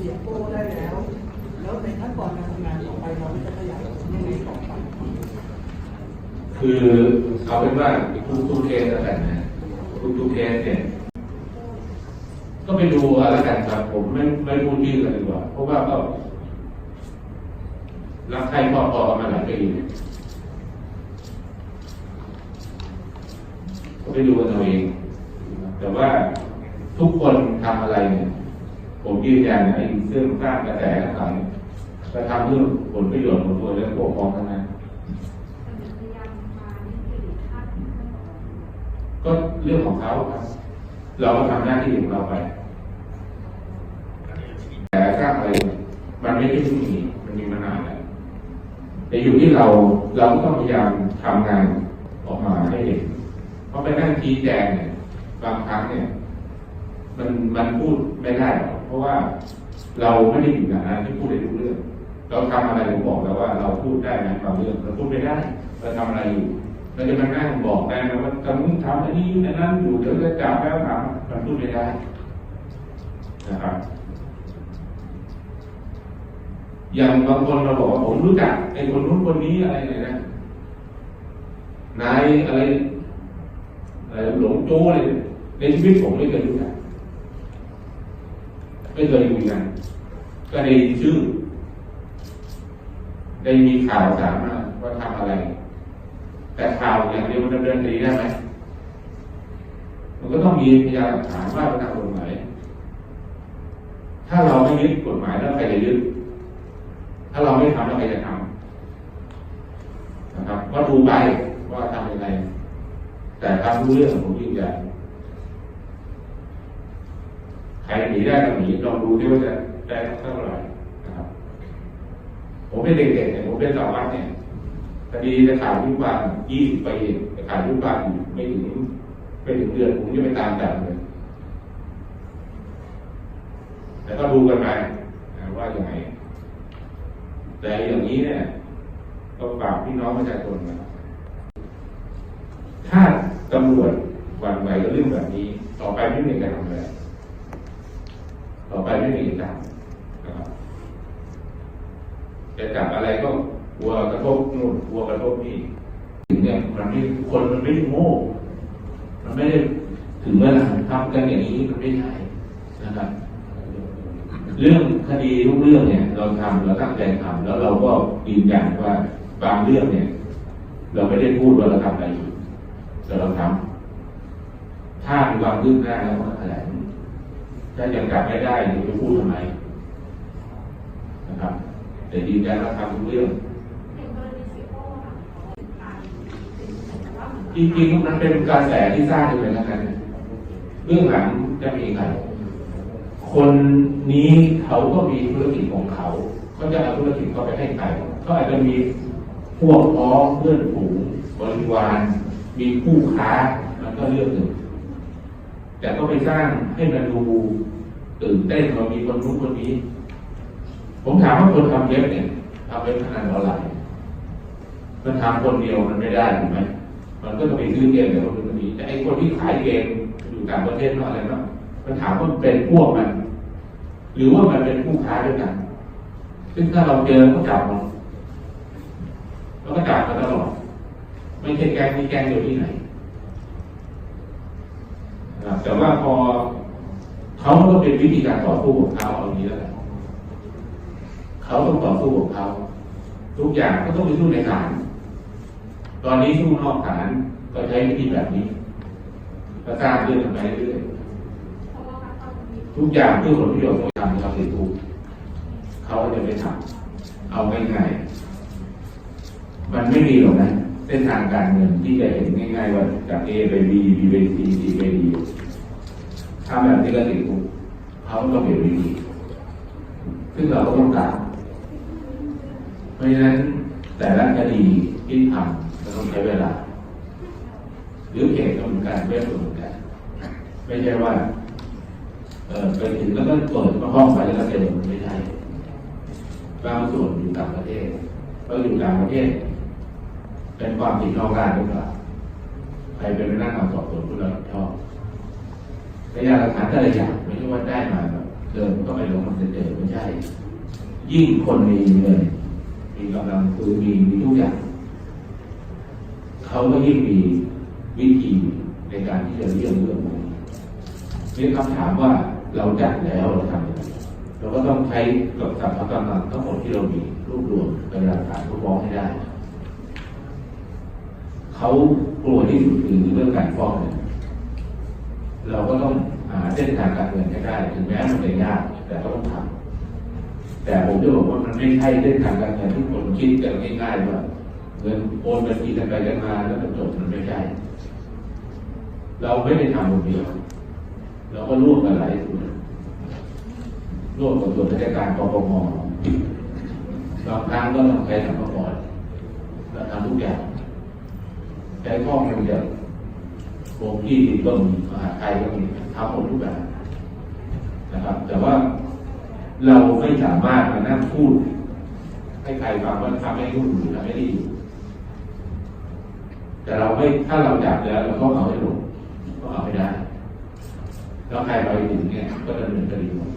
สียโป้ได้แล้ว แล้วในขั้นตอนการทำงานต่อไปเราจะขยายยังไงต่อไปคือเอาเป็นว่าทุกทุกเคสแล้วกันนะทุกทุกเคสเนี่ยก็ไปดูอาแล้วกันครับ ผมไม่ไม่พูดชื่อกันดีกว่าเพราะว่าก็รักใครพอพอกันมาหลายปีก็ไปดูกันเอาเองแต่ว่าทุกคนทำอะไรเนี่ย ผมยืนยันนะไอ้เรื่องสร้างกระแสต่างๆเนี่ยก็ทำเรื่องผลประโยชน์ของตัวเรื่องปกครองทั้งนั้นก็เรื่องของเขาครับ เราก็ทำหน้าที่ของเราไปแต่สร้างอะไรเนี่ยมันไม่ได้เพิ่งมีมันมีมานานแล้วแต่อยู่ที่เราเราก็ต้องพยายามทำงานออกมาให้เห็นเพราะไปนั่งชี้แจงเนี่ยบางครั้งเนี่ย มันมันพูดไม่ได้หรอก เพราะว่าเราไม่ได้อยู่ในนั้นที่พูดได้ทุกเรื่อง เราทำอะไรผมบอกแล้วว่าเราพูดได้ไหมบางเรื่องเราพูดไม่ได้เราทำอะไรอยู่เราจะมานั่งบอกได้ไหมว่าทำนู่นทำอันนี้อันนั้นอยู่เดี๋ยวจะจับแล้วถามมันพูดไม่ได้นะครับอย่างบางคนเราบอกว่าผมรู้จักไอ้คนนู้นคนนี้อะไรเนี่ยนะนายอะไรอะไรหลงโจ้อะไรเนี่ยในชีวิตผมไม่เคยรู้จัก ไม่เคยคุยกัน ก็ได้ยินชื่อ ได้มีข่าวสามาว่าทำอะไร แต่ข่าวอย่างเดียวมันดำเนินคดีได้ไหมมันก็ต้องมีพยานหลักฐานว่าเป็นทางกฎหมายถ้าเราไม่ยึดกฎหมายแล้วใครจะยึด ถ้าเราไม่ทำแล้วใครจะทำนะครับ ก็ดูไปว่าทำยังไงแต่ทำรู้เรื่องผมยืนยันใครหนีได้ก็หนีลองดูที่ว่าจะได้เท่าไหร่นะครับ ผมเป็นเด็กๆเนี่ยผมเป็นสารวัตรเนี่ยคดีจะขาวยุบวานยี่สิบปีจะขาวยุบวานอยู่ไม่ถึงไม่ถึงเดือนผมจะไปตามจับเลยแต่ก็ดูกันไปว่าอยังไงแต่อย่างนี้เนี่ย ก็ฝากพี่น้องประชาชนนะถ้าตำรวจหวันไหวกับเรื่องแบบนี้ ต่อไปไม่มีการทำอะไร ต่อไปไม่มีการนะครับจะจับอะไรก็กลัวกระทบนู่นกลัวกระทบนี่ถึงเนี่ยมันไม่คนมันไม่ได้โง่ มันไม่ได้ถึงเวลาทำกันอย่างนี้มันไม่ได้นะครับ เรื่องคดีทุกเรื่องเนี่ย เราทำเราตั้งใจทำแล้วเราก็ยืนยันว่าบางเรื่องเนี่ย เราไม่ได้พูดว่าเราทำอะไรอยู่แต่เราทำถ้ามีความคืบหน้าแล้วก็แถลง ถ้ายังจับไม่ได้จะไปพูดทำไมนะครับ แต่ยืนยันว่าทำทุกเรื่อง จริงๆมันเป็นกระแสที่สร้างขึ้นมาแล้วกันเรื่องหลังจะมีใครคนนี้เขาก็มีธุรกิจของเขาเขาจะเอาธุรกิจเขาไปให้ใครเขาอาจจะมีพวกพ้องเพื่อนฝูงบริวารมีคู่ค้ามันก็เรื่องหนึ่ง แต่ก็ไปสร้างให้มันดูตื่นเต้นว่ามีคนนู้คนนี้ ผมถามว่าคนทำเว็บเนี่ยทำเว็บพนันออนไลน์มันทำคนเดียวมันไม่ได้ถูกไหมมันก็ต้องไปซื้อเกมกับคนนู้นคนนี้ แต่ไอ้คนที่ขายเกมอยู่ต่างประเทศเนาะอะไรเนาะมันถามว่าเป็นพวกมัน หรือว่ามันเป็นผู้ค้าด้วยกัน ซึ่งถ้าเราเจอก็จับมันเราก็จับมันตลอดไม่ใช่แก๊งนี้แก๊งเดียวที่ไหน แต่ว่าพอเขาก็เป็นวิธีการต่อสู้ของเขาเอาอย่างนี้แล้วแหละเขาต้องต่อสู้ของเขาทุกอย่างก็ต้องไปสู้ในศาลตอนนี้สู้นอกศาลก็ใช้วิธีแบบนี้ก็สร้างเรื่องไปเรื่อยๆทุกอย่างเพื่อผลประโยชน์ของทางเราติดคุกเขาก็จะไปทำเอาง่ายๆมันไม่มีหรอกนะ เส้นทางการเงินที่จะเห็นง่ายๆว่าจาก A ไป B B ไป C C ไป D ถ้าแบบนี้ก็ติดคุกเขาก็เปลี่ยนวิธีซึ่งเราก็ต้องการเพราะฉะนั้นแต่ละคดีที่ทำจะต้องใช้เวลา หรือเหตุก็เหมือนกันเว็บก็เหมือนกันไม่ใช่ว่าเออไปถึงแล้วก็เปิดมาห้องไปแล้วก็เจอมันไม่ใช่บางส่วนอยู่ต่างประเทศก็อยู่ต่างประเทศ เป็นความผิดนอกราชหรือเปล่าใครเป็นพนักงานสอบสวนผู้รับผิดชอบพยานหลักฐานแต่ละอย่างไม่ใช่ว่าได้มาแบบเดินก็ไม่ลงมันจะเจอไม่ใช่ ยิ่งคนมีเงินมีกำลังคือมีมีทุกอย่าง เขาก็ยิ่งมีวิธีในการที่จะเลี่ยงเรื่องพวกนี้มีคำถามว่าเราจัดแล้วเราทำยังไงเราก็ต้องใช้กับสัพพะกำลังทั้งหมดที่เรามีรวบรวมเป็นหลักฐานทุกฟ้องให้ได้ เขากลัวที่สุดคือเรื่องการฟ้องเงินเราก็ต้องหาเส้นทางการเงินให้ได้ ถึงแม้มันจะยากแต่ก็ต้องทำแต่ผมจะบอกว่ามันไม่ใช่เส้นทางการเงินที่คนคิดกันง่ายๆว่าเงินโอนบัญชีกันไปกันมาแล้วมันจบมันไม่ใช่เราไม่ได้ทำคนเดียวเราก็ร่วมกันหลายส่วนร่วมกับส่วนราชการปปงบางครั้งก็ต้องใช้สรรพากรเราทำทุกอย่าง ใช้ข้อมูลจากกรมที่ดินก็มีมหาไทยก็มีทำหมดทุกแบบนะครับ แต่ว่าเราไม่สามารถมานั่งพูด ให้ใครฟังว่าทำให้รุ่นหรือทำให้ดีอยู่แต่เราไม่ถ้าเราจับแล้วเราก็เอาให้ลงก็เอาให้ได้แล้วใครไปถึงเนี่ยก็ดำเนินคดีหมด